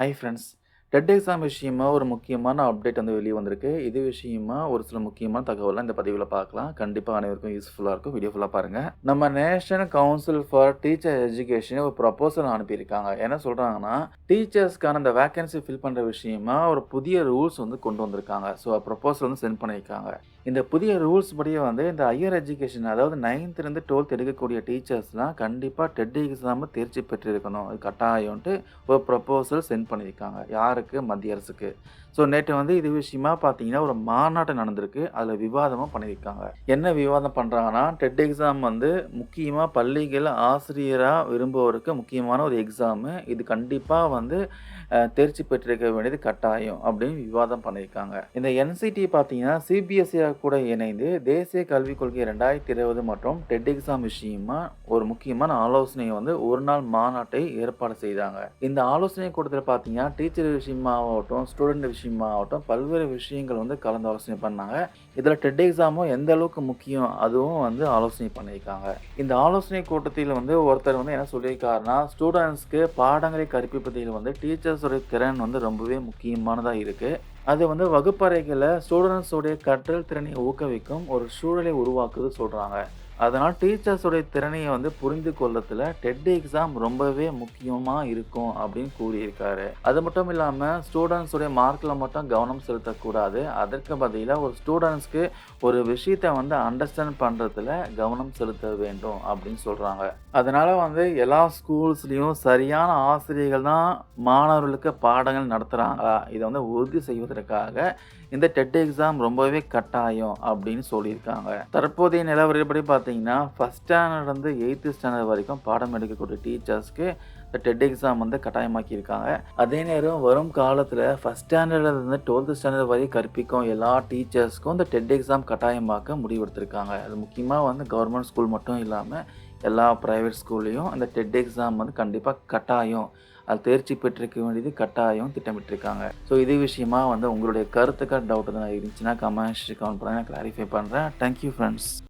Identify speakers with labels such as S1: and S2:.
S1: Hi friends TET exam விஷயமா ஒரு முக்கியமான அப்டேட் வந்து வெளியே வந்திருக்கு. இது விஷயமா ஒரு சில முக்கியமான தகவலாம் இந்த பதிவில் பார்க்கலாம் கண்டிப்பாக அனைவருக்கும் யூஸ்ஃபுல்லாக இருக்கும். வீடியோ ஃபுல்லாக பாருங்கள் நம்ம national council for teacher education ஒரு ப்ரப்போசல் அனுப்பியிருக்காங்க. என்ன சொல்கிறாங்கன்னா டீச்சர்ஸ்க்கான அந்த வேகன்சி ஃபில் பண்ணுற விஷயமா ஒரு புதிய ரூல்ஸ் வந்து கொண்டு வந்திருக்காங்க. ஸோ ப்ரப்போசல் வந்து சென்ட் பண்ணியிருக்காங்க. இந்த புதிய ரூல்ஸ் படியே வந்து இந்த ஹையர் எஜுகேஷன் அதாவது நைன்த்லேருந்து டுவெல்த் எடுக்கக்கூடிய டீச்சர்ஸ்லாம் கண்டிப்பாக டெட் எக்ஸாம் தேர்ச்சி பெற்றிருக்கணும். அது கட்டாயம்ட்டு ஒரு ப்ரப்போசல் சென்ட் பண்ணியிருக்காங்க. யாருக்கு மத்திய அரசுக்கு. ஸோ நேற்று வந்து இது விஷயமா பார்த்தீங்கன்னா ஒரு மாநாட்டம் நடந்திருக்கு. அதில் விவாதமாக பண்ணியிருக்காங்க. என்ன விவாதம் பண்ணுறாங்கன்னா டெட் எக்ஸாம் வந்து முக்கியமாக பள்ளிகள் ஆசிரியராக விரும்புவோருக்கு முக்கியமான ஒரு எக்ஸாமு இது கண்டிப்பாக வந்து தேர்ச்சி பெற்றிருக்க வேண்டியது கட்டாயம் அப்படின்னு விவாதம் பண்ணியிருக்காங்க. இந்த என்சிடி பார்த்தீங்கன்னா சிபிஎஸ்சியாக கூட இணைந்து தேசிய கல்விக் கொள்கை ரெண்டாயிரத்தி இருபது மற்றும் டெட் எக்ஸாம் விஷயமா ஒரு முக்கியமான ஆலோசனையை வந்து ஒரு நாள் மாநாட்டை ஏற்பாடு செய்தாங்க. இந்த ஆலோசனை கூட்டத்தில் பார்த்தீங்கன்னா டீச்சர் விஷயமாகட்டும் ஸ்டூடெண்ட் விஷயமாகட்டும் பல்வேறு விஷயங்கள் வந்து கலந்து ஆலோசனை பண்ணாங்க. இதில் டெட் எக்ஸாமும் எந்த அளவுக்கு முக்கியம் அதுவும் வந்து ஆலோசனை பண்ணியிருக்காங்க. இந்த ஆலோசனை கூட்டத்தில் வந்து ஒருத்தர் வந்து என்ன சொல்லியிருக்காருன்னா ஸ்டூடெண்ட்ஸ்க்கு பாடங்களை கற்பிப்பதில் வந்து டீச்சர்ஸுடைய திறன் வந்து ரொம்பவே முக்கியமானதாக இருக்குது அது வந்து வகுப்பறைகளை ஸ்டூடெண்ட்ஸோடைய கற்றல் திறனை ஊக்குவிக்கும் ஒரு சூழலை உருவாக்குது சொல்கிறாங்க அதனால் டீச்சர்ஸுடைய திறனையை வந்து புரிந்து கொள்ளத்தில் டெட் எக்ஸாம் ரொம்பவே முக்கியமாக இருக்கும் அப்படின்னு கூறியிருக்காரு. அது மட்டும் இல்லாமல் ஸ்டூடெண்ட்ஸுடைய மார்க்கில் மட்டும் கவனம் செலுத்தக்கூடாது. அதற்கு பதிலாக ஒரு ஸ்டூடெண்ட்ஸ்க்கு ஒரு விஷயத்தை வந்து அண்டர்ஸ்டாண்ட் பண்ணுறதுல கவனம் செலுத்த வேண்டும் அப்படின்னு சொல்கிறாங்க அதனால் வந்து எல்லா ஸ்கூல்ஸ்லேயும் சரியான ஆசிரியர்கள் தான் மாணவர்களுக்கு பாடங்கள் நடத்துகிறாங்க இதை வந்து உறுதி செய்வதற்காக இந்த டெட் எக்ஸாம் ரொம்பவே கட்டாயம் அப்படின்னு சொல்லியிருக்காங்க. தற்போதைய நிலவரப்படி பார்த்தீங்கன்னா ஃபஸ்ட் ஸ்டாண்டர்ட் வந்து எயித்து ஸ்டாண்டர்ட் வரைக்கும் பாடம் எடுக்கக்கூடிய டீச்சர்ஸ்க்கு இந்த டெட் எக்ஸாம் வந்து கட்டாயமாக்கியிருக்காங்க. அதே நேரம் வரும் காலத்தில் ஃபஸ்ட் ஸ்டாண்டர்ட்லேருந்து டுவெல்த்து ஸ்டாண்டர்ட் வரை கற்பிக்கும் எல்லா டீச்சர்ஸ்க்கும் இந்த டெட் எக்ஸாம் கட்டாயமாக்க முடிவெடுத்திருக்காங்க. அது முக்கியமாக வந்து கவர்மெண்ட் ஸ்கூல் மட்டும் இல்லாமல் எல்லா ப்ரைவேட் ஸ்கூல்லையும் அந்த டெட் எக்ஸாம் வந்து கண்டிப்பாக கட்டாயம். அது தேர்ச்சி பெற்றிருக்க வேண்டியது கட்டாயம் திட்டமிட்டிருக்காங்க. ஸோ இது விஷயமா வந்து உங்களுடைய கருத்துக்கள் டவுட் தான் இருந்துச்சுன்னா கமெண்ட்ஸ் கமெண்ட் நான் கிளாரிஃபை பண்ணுறேன் தேங்க்யூ ஃப்ரெண்ட்ஸ்